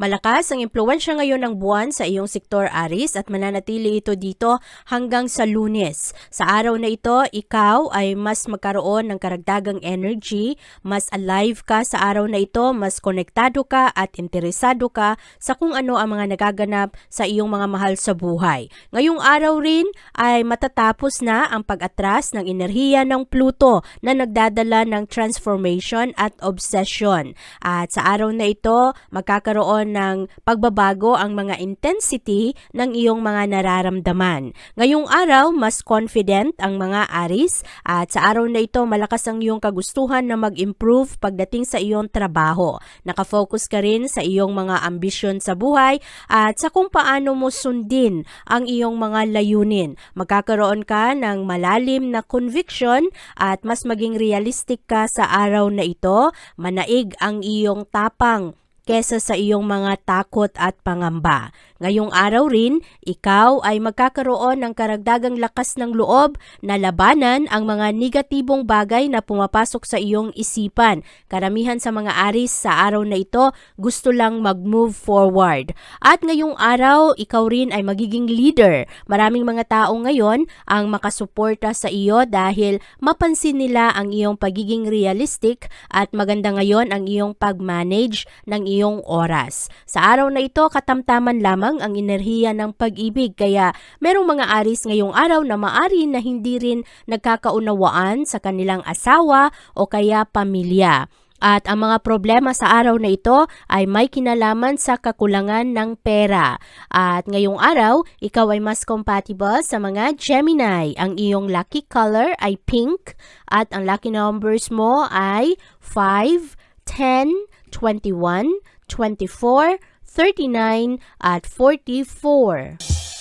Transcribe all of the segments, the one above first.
Malakas ang impluensya ngayon ng buwan sa iyong sektor Aris at mananatili ito dito hanggang sa lunes. Sa araw na ito, ikaw ay mas magkaroon ng karagdagang energy, mas alive ka sa araw na ito, mas konektado ka at interesado ka sa kung ano ang mga nagaganap sa iyong mga mahal sa buhay. Ngayong araw rin ay matatapos na ang pag-atras ng enerhiya ng Pluto na nagdadala ng transformation at obsession. At sa araw na ito, magkakaroon ng pagbabago ang mga intensity ng iyong mga nararamdaman. Ngayong araw, mas confident ang mga Aris at sa araw na ito, malakas ang iyong kagustuhan na mag-improve pagdating sa iyong trabaho. Nakafocus ka rin sa iyong mga ambisyon sa buhay at sa kung paano mo sundin ang iyong mga layunin. Magkakaroon ka ng malalim na conviction at mas maging realistic ka sa araw na ito. Manaig ang iyong tapang kesa sa iyong mga takot at pangamba. Ngayong araw rin, ikaw ay magkakaroon ng karagdagang lakas ng loob na labanan ang mga negatibong bagay na pumapasok sa iyong isipan. Karamihan sa mga aris sa araw na ito gusto lang mag-move forward. At ngayong araw, ikaw rin ay magiging leader. Maraming mga tao ngayon ang makasuporta sa iyo dahil mapansin nila ang iyong pagiging realistic at maganda ngayon ang iyong pag-manage ng iyong oras. Sa araw na ito, katamtaman lamang ang enerhiya ng pag-ibig kaya merong mga aris ngayong araw na maari na hindi rin nagkakaunawaan sa kanilang asawa o kaya pamilya. At ang mga problema sa araw na ito ay may kinalaman sa kakulangan ng pera. At ngayong araw, ikaw ay mas compatible sa mga Gemini. Ang iyong lucky color ay pink at ang lucky numbers mo ay 5, 10, 21, 24, 39 at 44.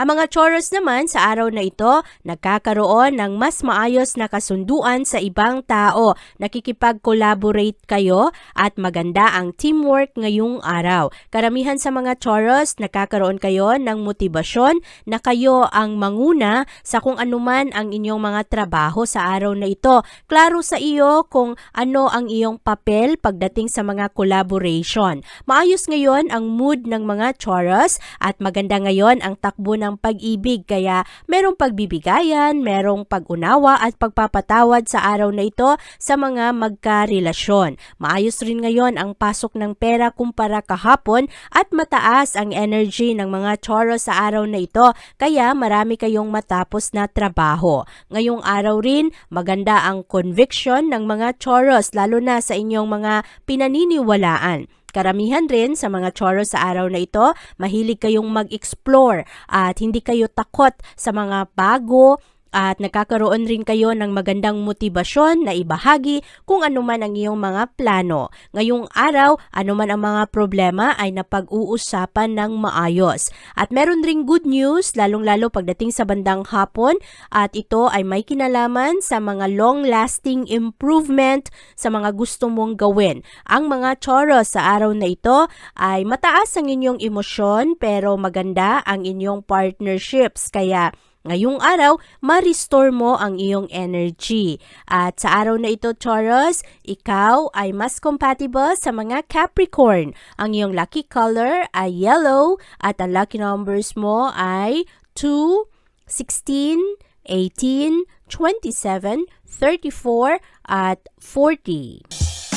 Ang mga Taurus naman sa araw na ito, nagkakaroon ng mas maayos na kasunduan sa ibang tao. Nakikipag-collaborate kayo at maganda ang teamwork ngayong araw. Karamihan sa mga Taurus, nakakaroon kayo ng motibasyon na kayo ang manguna sa kung anuman ang inyong mga trabaho sa araw na ito. Klaro sa iyo kung ano ang iyong papel pagdating sa mga collaboration. Maayos ngayon ang mood ng mga Taurus at maganda ngayon ang takbo ng pag-ibig kaya merong pagbibigayan, merong pag-unawa at pagpapatawad sa araw na ito sa mga magkarelasyon. Maayos rin ngayon ang pasok ng pera kumpara kahapon at mataas ang energy ng mga Taurus sa araw na ito kaya marami kayong matapos na trabaho. Ngayong araw rin, maganda ang conviction ng mga Taurus lalo na sa inyong mga pinaniniwalaan. Karamihan rin sa mga Taurus sa araw na ito, mahilig kayong mag-explore at hindi kayo takot sa mga bago at nagkakaroon rin kayo ng magandang motibasyon na ibahagi kung ano man ang iyong mga plano. Ngayong araw, ano man ang mga problema ay napag-uusapan ng maayos. At meron ring good news, lalong-lalo pagdating sa bandang hapon at ito ay may kinalaman sa mga long-lasting improvement sa mga gusto mong gawin. Ang mga Taurus sa araw na ito ay mataas ang inyong emosyon pero maganda ang inyong partnerships kaya Ngayong araw, ma-restore mo ang iyong energy. At sa araw na ito, Taurus, ikaw ay mas compatible sa mga Capricorn. Ang iyong lucky color ay yellow at ang lucky numbers mo ay 2, 16, 18, 27, 34 at 40.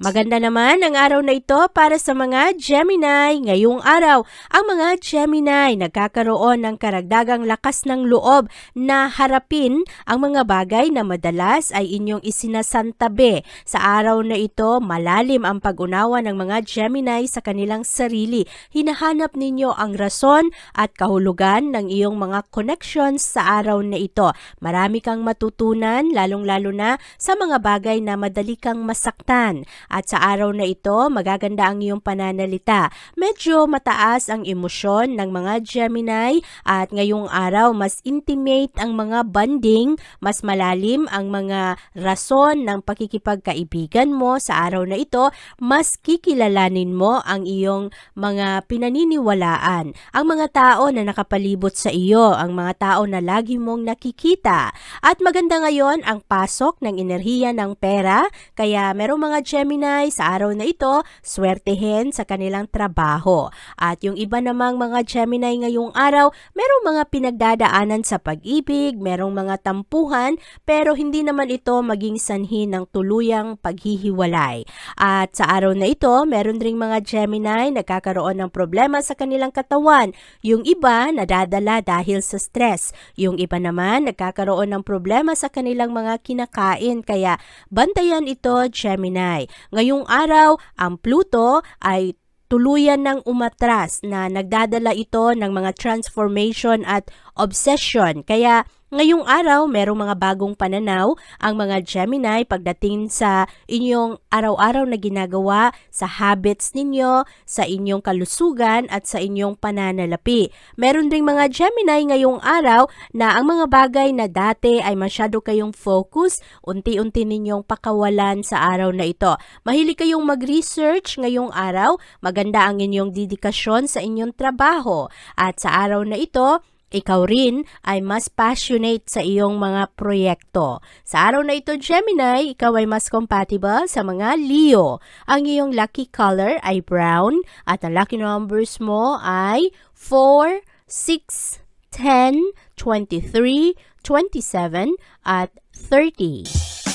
Maganda naman ang araw na ito para sa mga Gemini ngayong araw. Ang mga Gemini nagkakaroon ng karagdagang lakas ng loob na harapin ang mga bagay na madalas ay inyong isinasantabi. Sa araw na ito, malalim ang pag-unawa ng mga Gemini sa kanilang sarili. Hinahanap ninyo ang rason at kahulugan ng iyong mga connections sa araw na ito. Marami kang matutunan, lalong-lalo na sa mga bagay na madali kang masaktan. At sa araw na ito, magaganda ang iyong pananalita. Medyo mataas ang emosyon ng mga Gemini at ngayong araw mas intimate ang mga bonding, mas malalim ang mga rason ng pakikipagkaibigan mo sa araw na ito, mas kikilalanin mo ang iyong mga pinaniniwalaan. Ang mga tao na nakapalibot sa iyo, ang mga tao na lagi mong nakikita. At maganda ngayon ang pasok ng enerhiya ng pera, kaya merong mga Gemini sa araw na ito, swertehin sa kanilang trabaho. At yung iba namang mga Gemini ngayong araw, merong mga pinagdadaanan sa pag-ibig, merong mga tampuhan, pero hindi naman ito maging sanhi ng tuluyang paghihiwalay. At sa araw na ito, meron ring mga Gemini nagkakaroon ng problema sa kanilang katawan. Yung iba nadadala dahil sa stress. Yung iba naman nagkakaroon ng problema sa kanilang mga kinakain. Kaya bantayan ito, Gemini. Ngayong araw, ang Pluto ay tuluyan ng umatras na nagdadala ito ng mga transformation at obsession. Kaya ngayong araw, merong mga bagong pananaw ang mga Gemini pagdating sa inyong araw-araw na ginagawa, sa habits ninyo, sa inyong kalusugan at sa inyong pananalapi. Meron ding mga Gemini ngayong araw na ang mga bagay na dati ay masyado kayong focus, unti-unti ninyong pakawalan sa araw na ito. Mahilig kayong mag-research ngayong araw, maganda ang inyong dedikasyon sa inyong trabaho. At sa araw na ito, ikaw rin ay mas passionate sa iyong mga proyekto. Sa araw na ito, Gemini, ikaw ay mas compatible sa mga Leo. Ang iyong lucky color ay brown at ang lucky numbers mo ay 4, 6, 10, 23, 27 at 30.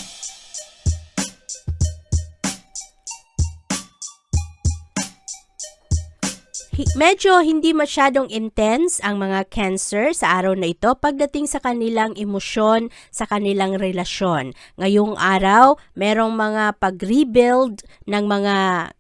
Medyo hindi masyadong intense ang mga cancer sa araw na ito pagdating sa kanilang emosyon, sa kanilang relasyon. Ngayong araw, merong mga pag-rebuild ng mga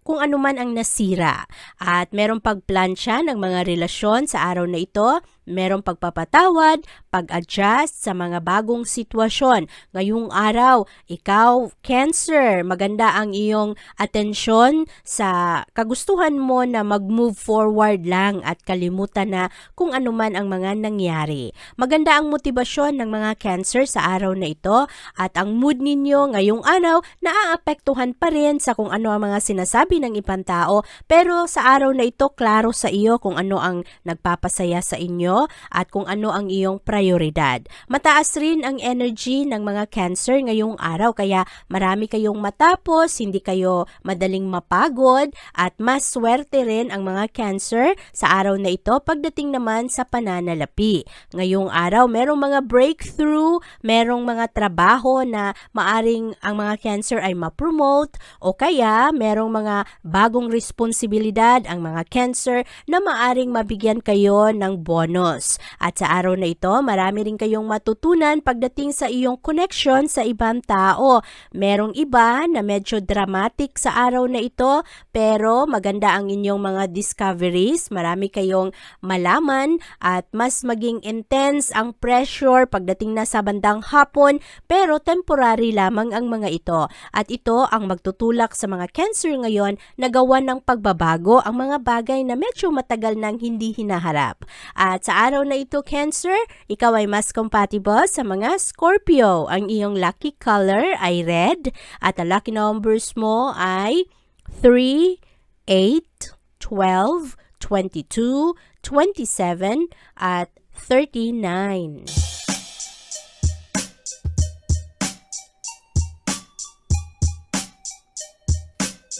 kung ano man ang nasira. At merong pagplansya ng mga relasyon sa araw na ito, merong pagpapatawad, pag-adjust sa mga bagong sitwasyon. Ngayong araw, ikaw, Cancer, maganda ang iyong atensyon sa kagustuhan mo na mag-move forward lang at kalimutan na kung ano man ang mga nangyari. Maganda ang motibasyon ng mga Cancer sa araw na ito at ang mood ninyo ngayong araw naaapektuhan pa rin sa kung ano ang mga sinasabi ng ibang tao pero sa araw na ito klaro sa iyo kung ano ang nagpapasaya sa inyo at kung ano ang iyong prioridad. Mataas rin ang energy ng mga Cancer ngayong araw kaya marami kayong matapos, hindi kayo madaling mapagod at mas swerte rin ang mga Cancer sa araw na ito pagdating naman sa pananalapi. Ngayong araw, merong mga breakthrough, merong mga trabaho na maaring ang mga Cancer ay ma-promote o kaya merong mga bagong responsibilidad ang mga Cancer na maaring mabigyan kayo ng bonus. At sa araw na ito, marami rin kayong matutunan pagdating sa iyong connection sa ibang tao. Merong iba na medyo dramatic sa araw na ito, pero maganda ang inyong mga discoveries. Marami kayong malaman at mas maging intense ang pressure pagdating na sa bandang hapon, pero temporary lamang ang mga ito. At ito ang magtutulak sa mga cancer ngayon na gawa ng pagbabago ang mga bagay na medyo matagal nang hindi hinaharap. At sa araw na ito, Cancer, ikaw ay mas compatible sa mga Scorpio. Ang iyong lucky color ay red at ang lucky numbers mo ay 3, 8, 12, 22, 27 at 39.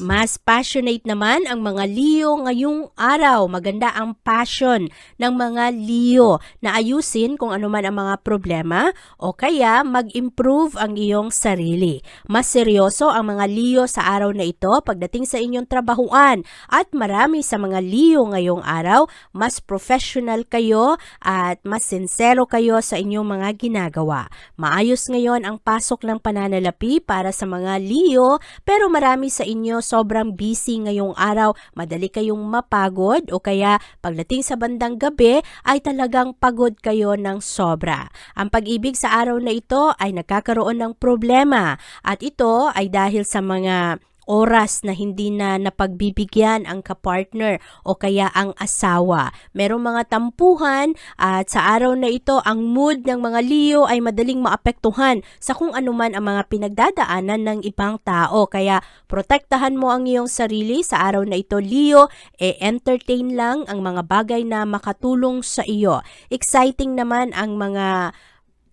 Mas passionate naman ang mga Leo ngayong araw. Maganda ang passion ng mga Leo na ayusin kung ano man ang mga problema o kaya mag-improve ang iyong sarili. Mas seryoso ang mga Leo sa araw na ito pagdating sa inyong trabahuan at marami sa mga Leo ngayong araw, mas professional kayo at mas sincero kayo sa inyong mga ginagawa. Maayos ngayon ang pasok ng pananalapi para sa mga Leo pero marami sa inyo sobrang busy ngayong araw, madali kayong mapagod o kaya pagdating sa bandang gabi ay talagang pagod kayo ng sobra. Ang pag-ibig sa araw na ito ay nagkakaroon ng problema at ito ay dahil sa mga oras na hindi na napagbibigyan ang kapartner o kaya ang asawa. Merong mga tampuhan at sa araw na ito ang mood ng mga Leo ay madaling maapektuhan sa kung anuman ang mga pinagdadaanan ng ibang tao. Kaya protektahan mo ang iyong sarili sa araw na ito Leo, e entertain lang ang mga bagay na makatulong sa iyo. Exciting naman ang mga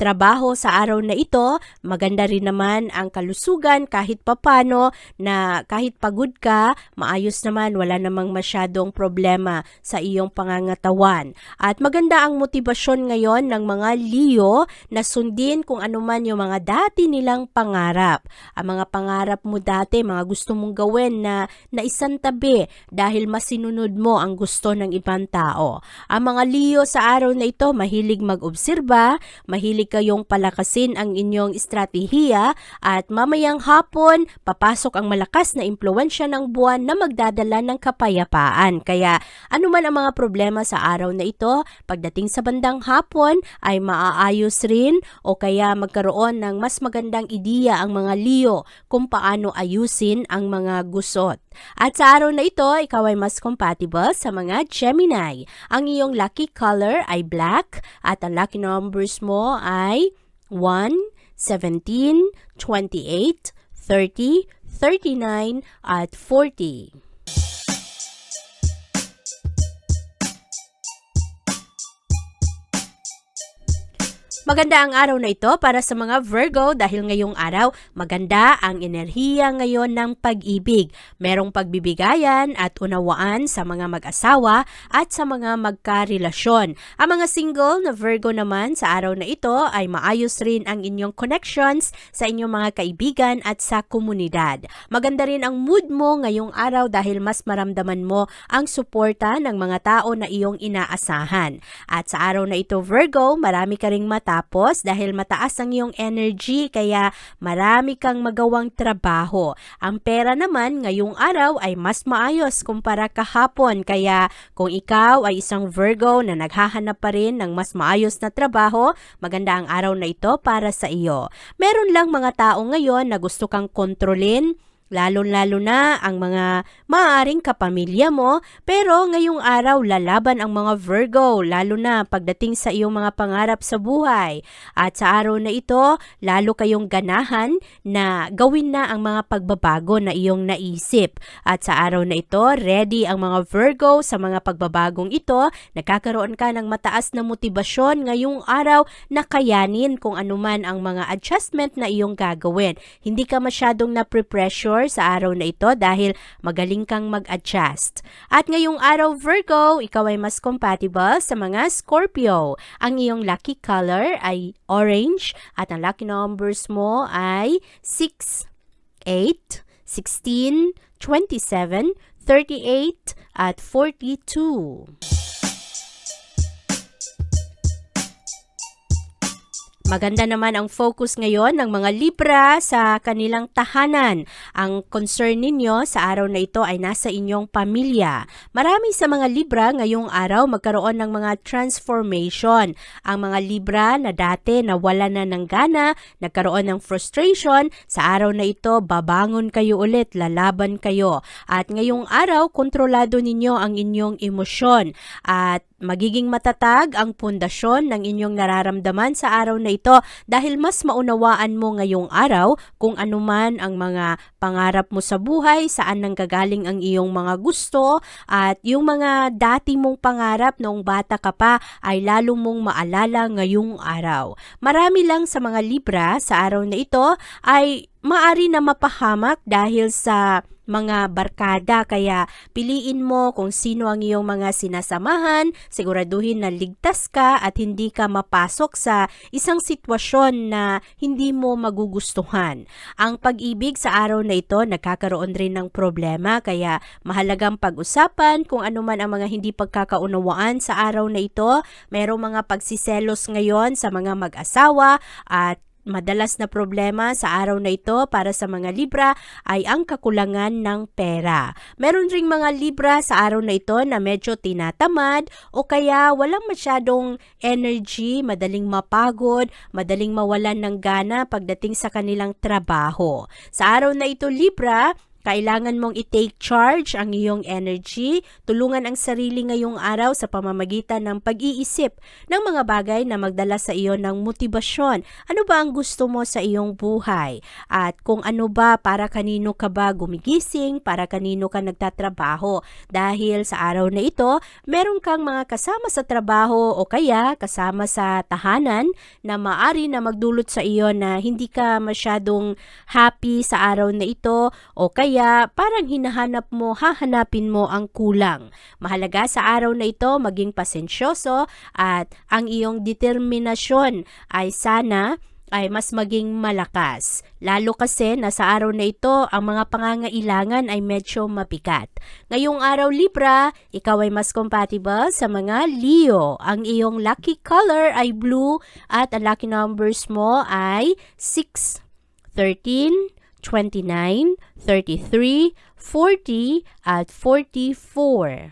trabaho sa araw na ito, maganda rin naman ang kalusugan kahit papano na kahit pagod ka, maayos naman, wala namang masyadong problema sa iyong pangangatawan. At maganda ang motibasyon ngayon ng mga Leo na sundin kung ano man yung mga dati nilang pangarap. Ang mga pangarap mo dati, mga gusto mong gawin na naisantabi dahil masinunod mo ang gusto ng ibang tao. Ang mga Leo sa araw na ito, mahilig mag-obserba, mahilig kayong palakasin ang inyong estratehiya at mamayang hapon papasok ang malakas na impluensya ng buwan na magdadala ng kapayapaan. Kaya ano man ang mga problema sa araw na ito, pagdating sa bandang hapon ay maaayos rin o kaya magkaroon ng mas magandang ideya ang mga Leo kung paano ayusin ang mga gusot. At sa araw na ito, ikaw ay mas compatible sa mga Gemini. Ang iyong lucky color ay black at ang lucky numbers mo ay 1, 17, 28, 30, 39 at 40. Maganda ang araw na ito para sa mga Virgo dahil ngayong araw maganda ang enerhiya ngayon ng pag-ibig. Merong pagbibigayan at unawaan sa mga mag-asawa at sa mga magkarelasyon. Ang mga single na Virgo naman sa araw na ito ay maayos rin ang inyong connections sa inyong mga kaibigan at sa komunidad. Maganda rin ang mood mo ngayong araw dahil mas maramdaman mo ang suporta ng mga tao na iyong inaasahan. At sa araw na ito Virgo, marami ka ring matapos dahil mataas ang iyong energy kaya marami kang magawang trabaho. Ang pera naman ngayong araw ay mas maayos kumpara kahapon kaya kung ikaw ay isang Virgo na naghahanap pa rin ng mas maayos na trabaho, maganda ang araw na ito para sa iyo. Meron lang mga tao ngayon na gusto kang kontrolin, Lalo-lalo na ang mga maaaring kapamilya mo, pero ngayong araw lalaban ang mga Virgo, lalo na pagdating sa iyong mga pangarap sa buhay. At sa araw na ito, lalo kayong ganahan na gawin na ang mga pagbabago na iyong naisip. At sa araw na ito, ready ang mga Virgo sa mga pagbabagong ito, nakakaroon ka ng mataas na motibasyon ngayong araw na kayanin kung anuman ang mga adjustment na iyong gagawin. Hindi ka masyadong na-pressure sa araw na ito dahil magaling kang mag-adjust. At ngayong araw Virgo, ikaw ay mas compatible sa mga Scorpio. Ang iyong lucky color ay orange at ang lucky numbers mo ay 6, 8, 16, 27, 38 at 42. Maganda naman ang focus ngayon ng mga Libra sa kanilang tahanan. Ang concern ninyo sa araw na ito ay nasa inyong pamilya. Marami sa mga Libra ngayong araw magkaroon ng mga transformation. Ang mga Libra na dati nawala na ng gana, nagkaroon ng frustration, sa araw na ito babangon kayo ulit, lalaban kayo. At ngayong araw, kontrolado ninyo ang inyong emosyon at magiging matatag ang pundasyon ng inyong nararamdaman sa araw na ito dahil mas maunawaan mo ngayong araw kung anuman ang mga pangarap mo sa buhay, saan nanggagaling ang iyong mga gusto at yung mga dati mong pangarap noong bata ka pa ay lalo mong maalala ngayong araw. Marami lang sa mga Libra sa araw na ito ay maari na mapahamak dahil sa mga barkada kaya piliin mo kung sino ang iyong mga sinasamahan, siguraduhin na ligtas ka at hindi ka mapasok sa isang sitwasyon na hindi mo magugustuhan. Ang pag-ibig sa araw na ito nagkakaroon rin ng problema kaya mahalagang pag-usapan kung ano man ang mga hindi pagkakaunawaan sa araw na ito. Merong mga pagsiselos ngayon sa mga mag-asawa at Madalas na problema sa araw na ito para sa mga Libra ay ang kakulangan ng pera. Meron ring mga Libra sa araw na ito na medyo tinatamad o kaya walang masyadong energy, madaling mapagod, madaling mawalan ng gana pagdating sa kanilang trabaho. Sa araw na ito Libra, kailangan mong i-take charge ang iyong energy, tulungan ang sarili ngayong araw sa pamamagitan ng pag-iisip ng mga bagay na magdala sa iyo ng motibasyon. Ano ba ang gusto mo sa iyong buhay? At kung ano ba para kanino ka ba gumigising, para kanino ka nagtatrabaho? Dahil sa araw na ito, meron kang mga kasama sa trabaho o kaya kasama sa tahanan na maari na magdulot sa iyo na hindi ka masyadong happy sa araw na ito o kaya parang hinahanap mo, hahanapin mo ang kulang. Mahalaga sa araw na ito maging pasensyoso at ang iyong determinasyon ay sana ay mas maging malakas. Lalo kasi na sa araw na ito, ang mga pangangailangan ay medyo mabigat. Ngayong araw Libra, ikaw ay mas compatible sa mga Leo. Ang iyong lucky color ay blue at ang lucky numbers mo ay 6, 13, 29, 33, 40 at 44.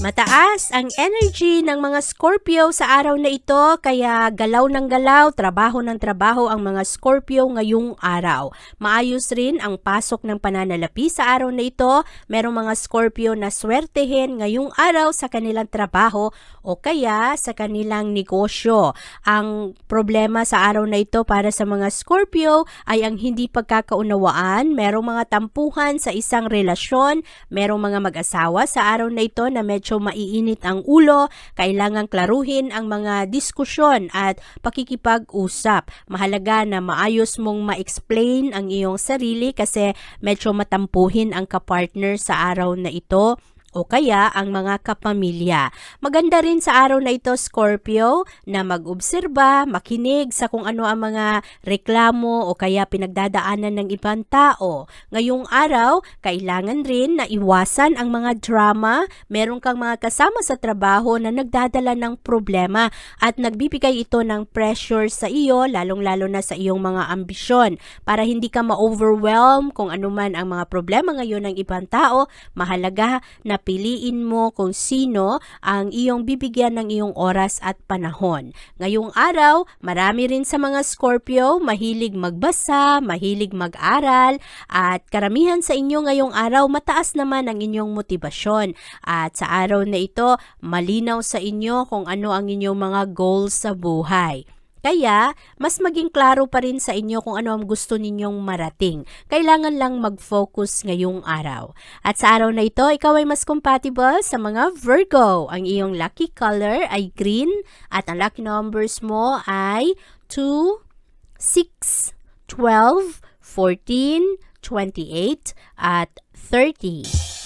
Mataas ang energy ng mga Scorpio sa araw na ito kaya galaw ng galaw, trabaho ng trabaho ang mga Scorpio ngayong araw. Maayos rin ang pasok ng pananalapi sa araw na ito. Merong mga Scorpio na swertehin ngayong araw sa kanilang trabaho o kaya sa kanilang negosyo. Ang problema sa araw na ito para sa mga Scorpio ay ang hindi pagkakaunawaan. Merong mga tampuhan sa isang relasyon, merong mga mag-asawa sa araw na ito na medyo maiinit ang ulo, kailangang klaruhin ang mga diskusyon at pakikipag-usap. Mahalaga na maayos mong ma-explain ang iyong sarili kasi medyo matampuhin ang kapartner sa araw na ito o kaya ang mga kapamilya. Maganda rin sa araw na ito, Scorpio, na mag-obserba, makinig sa kung ano ang mga reklamo o kaya pinagdadaanan ng ibang tao. Ngayong araw, kailangan rin na iwasan ang mga drama. Meron kang mga kasama sa trabaho na nagdadala ng problema at nagbibigay ito ng pressure sa iyo, lalong-lalo na sa iyong mga ambisyon. Para hindi ka ma-overwhelm kung ano man ang mga problema ngayon ng ibang tao, mahalaga na piliin mo kung sino ang iyong bibigyan ng iyong oras at panahon. Ngayong araw, marami rin sa mga Scorpio mahilig magbasa, mahilig mag-aral, at karamihan sa inyo ngayong araw mataas naman ang inyong motibasyon. At sa araw na ito, malinaw sa inyo kung ano ang inyong mga goals sa buhay. Kaya, mas maging klaro pa rin sa inyo kung ano ang gusto ninyong marating. Kailangan lang mag-focus ngayong araw. At sa araw na ito, ikaw ay mas compatible sa mga Virgo. Ang iyong lucky color ay green at ang lucky numbers mo ay 2, 6, 12, 14, 28 at 30.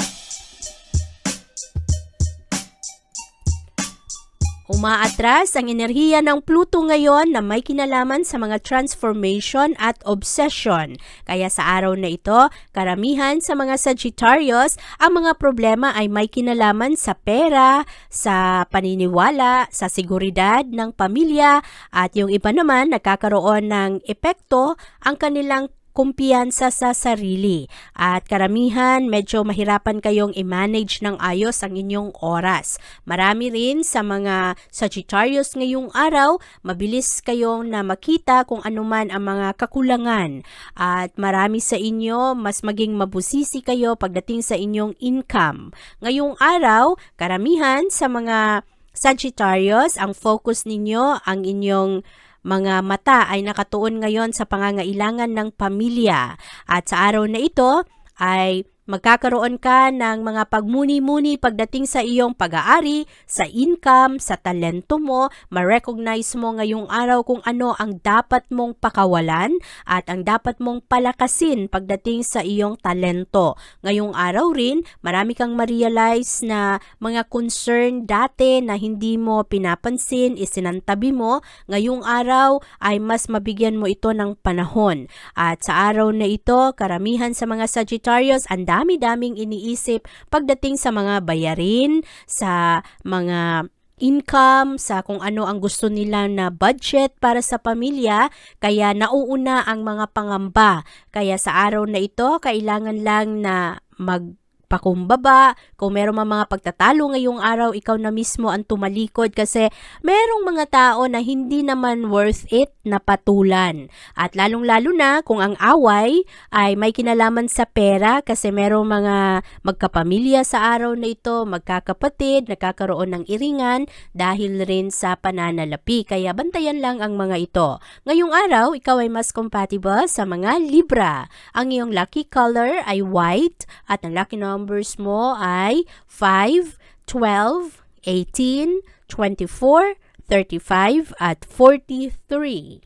Umaatras ang enerhiya ng Pluto ngayon na may kinalaman sa mga transformation at obsession. Kaya sa araw na ito, karamihan sa mga Sagittarius, ang mga problema ay may kinalaman sa pera, sa paniniwala, sa seguridad ng pamilya, at yung iba naman nagkakaroon ng epekto ang kanilang kumpiyansa sa sarili. At karamihan, medyo mahirapan kayong i-manage ng ayos ang inyong oras. Marami rin sa mga Sagittarius ngayong araw, mabilis kayong na makita kung anuman ang mga kakulangan. At marami sa inyo, mas maging mabusisi kayo pagdating sa inyong income. Ngayong araw, karamihan sa mga Sagittarius, ang focus ninyo, ang inyong mga mata ay nakatuon ngayon sa pangangailangan ng pamilya. At sa araw na ito ay magkakaroon ka ng mga pagmuni-muni pagdating sa iyong pag-aari, sa income, sa talento mo, ma-recognize mo ngayong araw kung ano ang dapat mong pakawalan at ang dapat mong palakasin pagdating sa iyong talento. Ngayong araw rin, marami kang ma-realize na mga concern dati na hindi mo pinapansin, isinantabi mo, ngayong araw ay mas mabigyan mo ito ng panahon. At sa araw na ito, karamihan sa mga Sagittarius, ang dami-daming iniisip pagdating sa mga bayarin, sa mga income, sa kung ano ang gusto nila na budget para sa pamilya, kaya nauuna ang mga pangamba. Kaya sa araw na ito, kailangan lang na mag pakumbaba, kung meron mang mga pagtatalo ngayong araw, ikaw na mismo ang tumalikod kasi merong mga tao na hindi naman worth it na patulan. At lalong-lalo na kung ang away ay may kinalaman sa pera kasi merong mga magkapamilya sa araw na ito, magkakapatid, nagkakaroon ng iringan dahil rin sa pananalapi. Kaya bantayan lang ang mga ito. Ngayong araw, ikaw ay mas compatible sa mga Libra. Ang iyong lucky color ay white at ang lucky numbers mo ay 5, 12, 18, 24, 35 at 43.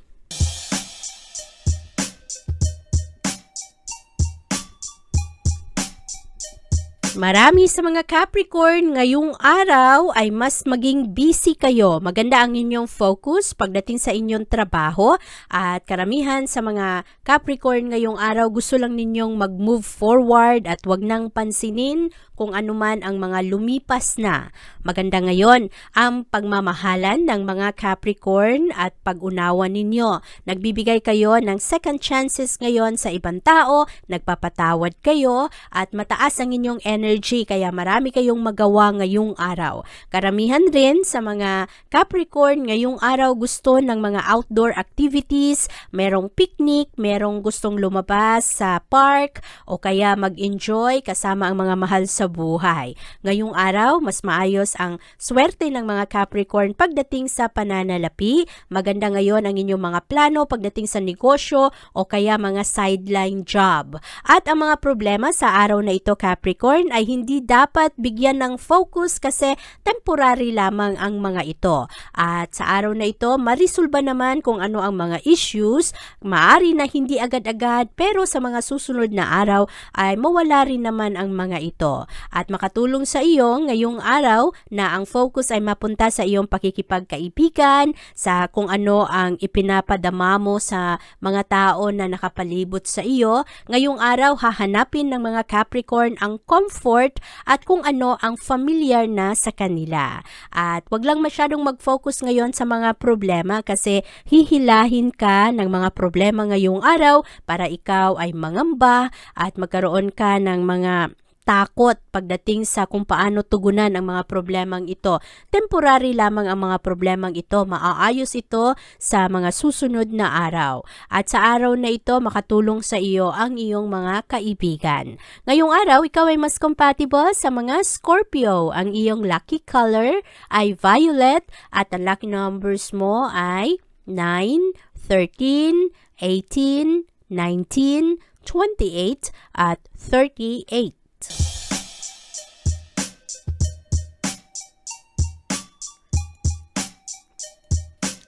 Marami sa mga Capricorn ngayong araw ay mas maging busy kayo. Maganda ang inyong focus pagdating sa inyong trabaho at karamihan sa mga Capricorn ngayong araw gusto lang ninyong mag-move forward at wag nang pansinin kung anuman ang mga lumipas na. Maganda ngayon ang pagmamahalan ng mga Capricorn at pag-unawa ninyo. Nagbibigay kayo ng second chances ngayon sa ibang tao, nagpapatawad kayo at mataas ang inyong energy kaya marami kayong magawa ngayong araw. Karamihan rin sa mga Capricorn ngayong araw gusto ng mga outdoor activities, merong picnic, merong gustong lumabas sa park o kaya mag-enjoy kasama ang mga mahal sa buhay. Ngayong araw, mas maayos ang swerte ng mga Capricorn pagdating sa pananalapi. Maganda ngayon ang inyong mga plano pagdating sa negosyo o kaya mga sideline job. At ang mga problema sa araw na ito Capricorn ay hindi dapat bigyan ng focus kasi temporary lamang ang mga ito. At sa araw na ito, marisolba naman kung ano ang mga issues, maari na hindi agad-agad pero sa mga susunod na araw ay mawala rin naman ang mga ito. At makatulong sa iyo ngayong araw na ang focus ay mapunta sa iyong pakikipagkaibigan, sa kung ano ang ipinapadama mo sa mga tao na nakapalibot sa iyo. Ngayong araw, hahanapin ng mga Capricorn ang comfort at kung ano ang familiar na sa kanila. At wag lang masyadong mag-focus ngayon sa mga problema kasi hihilahin ka ng mga problema ngayong araw para ikaw ay mangamba at magkaroon ka ng mga takot pagdating sa kung paano tugunan ang mga problemang ito. Temporary lamang ang mga problemang ito. Maaayos ito sa mga susunod na araw. At sa araw na ito, makatulong sa iyo ang iyong mga kaibigan. Ngayong araw, ikaw ay mas compatible sa mga Scorpio. Ang iyong lucky color ay violet at ang lucky numbers mo ay 9, 13, 18, 19, 28 at 38.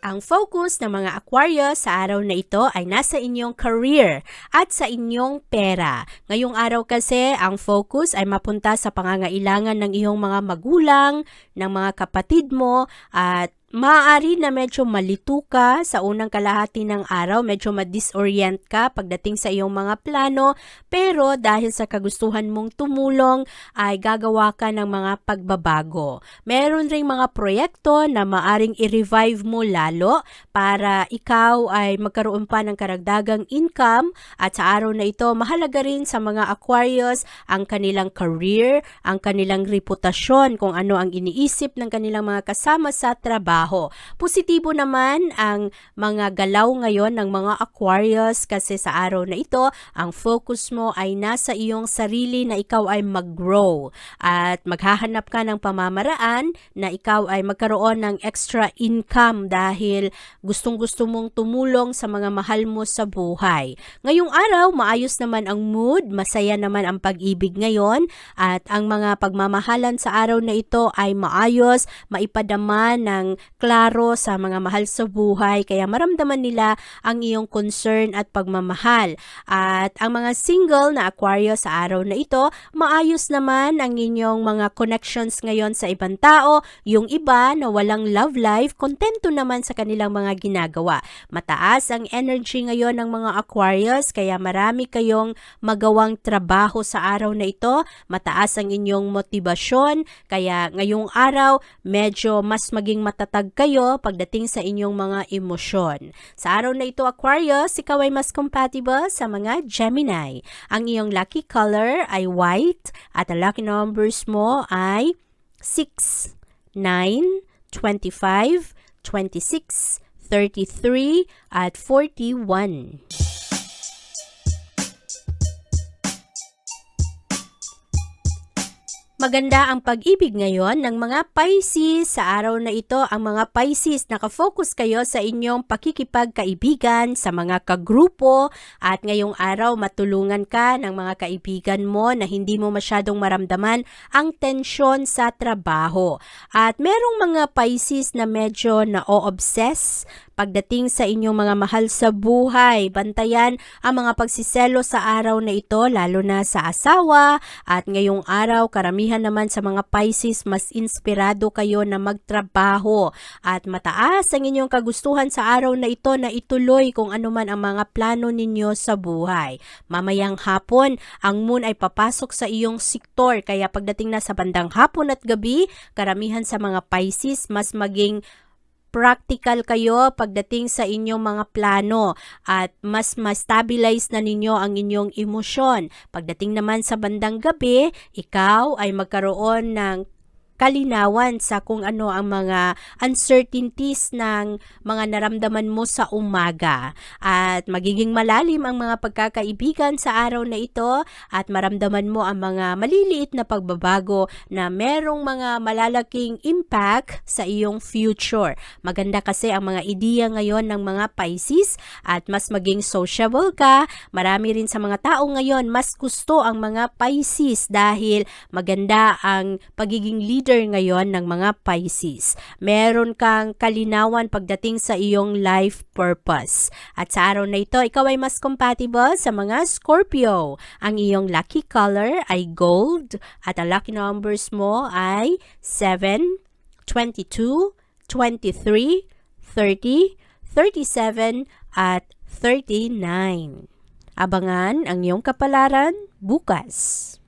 Ang focus ng mga Aquarius sa araw na ito ay nasa inyong career at sa inyong pera. Ngayong araw kasi, ang focus ay mapunta sa pangangailangan ng iyong mga magulang, ng mga kapatid mo at Maaari na medyo malito ka sa unang kalahati ng araw, medyo ma-disorient ka pagdating sa iyong mga plano, pero dahil sa kagustuhan mong tumulong ay gagawa ka ng mga pagbabago. Meron ring mga proyekto na maaring i-revive mo lalo para ikaw ay magkaroon pa ng karagdagang income. At sa araw na ito mahalaga rin sa mga Aquarius ang kanilang career, ang kanilang reputasyon, kung ano ang iniisip ng kanilang mga kasama sa trabaho trabaho. Positibo naman ang mga galaw ngayon ng mga Aquarius kasi sa araw na ito, ang focus mo ay nasa iyong sarili na ikaw ay mag-grow at maghahanap ka ng pamamaraan na ikaw ay magkaroon ng extra income dahil gustong-gusto mong tumulong sa mga mahal mo sa buhay. Ngayong araw, maayos naman ang mood, masaya naman ang pag-ibig ngayon at ang mga pagmamahalan sa araw na ito ay maayos, maipadama ng klaro sa mga mahal sa buhay kaya maramdaman nila ang iyong concern at pagmamahal. At ang mga single na Aquarius sa araw na ito, maayos naman ang inyong mga connections ngayon sa ibang tao. Yung iba na walang love life, kontento naman sa kanilang mga ginagawa. Mataas ang energy ngayon ng mga Aquarius kaya marami kayong magawang trabaho sa araw na ito. Mataas ang inyong motibasyon kaya ngayong araw medyo mas maging matatag kayo pagdating sa inyong mga emosyon. Sa araw na ito Aquarius, ikaw ay mas compatible sa mga Gemini. Ang iyong lucky color ay white at ang lucky numbers mo ay 6, 9, 25, 26, 33 at 41. Maganda ang pag-ibig ngayon ng mga Pisces. Sa araw na ito, ang mga Pisces, nakafocus kayo sa inyong pakikipagkaibigan sa mga kagrupo at ngayong araw matulungan ka ng mga kaibigan mo na hindi mo masyadong maramdaman ang tensyon sa trabaho. At merong mga Pisces na medyo na-obsess pagdating sa inyong mga mahal sa buhay. Bantayan ang mga pagsiselo sa araw na ito, lalo na sa asawa. At ngayong araw, karamihan naman sa mga Pisces, mas inspirado kayo na magtrabaho. At mataas ang inyong kagustuhan sa araw na ito na ituloy kung ano man ang mga plano ninyo sa buhay. Mamayang hapon, ang moon ay papasok sa iyong sektor. Kaya pagdating na sa bandang hapon at gabi, karamihan sa mga Pisces, mas maging practical kayo pagdating sa inyong mga plano at mas ma-stabilize na ninyo ang inyong emosyon. Pagdating naman sa bandang gabi, ikaw ay magkaroon ng kalinawan sa kung ano ang mga uncertainties ng mga naramdaman mo sa umaga. At magiging malalim ang mga pagkakaibigan sa araw na ito at maramdaman mo ang mga maliliit na pagbabago na merong mga malalaking impact sa iyong future. Maganda kasi ang mga ideya ngayon ng mga Pisces at mas maging sociable ka. Marami rin sa mga tao ngayon mas gusto ang mga Pisces dahil maganda ang pagiging leader ngayon ng mga Pisces. Meron kang kalinawan pagdating sa iyong life purpose. At sa araw na ito, ikaw ay mas compatible sa mga Scorpio. Ang iyong lucky color ay gold at ang lucky numbers mo ay 7, 22, 23, 30, 37 at 39. Abangan ang iyong kapalaran bukas.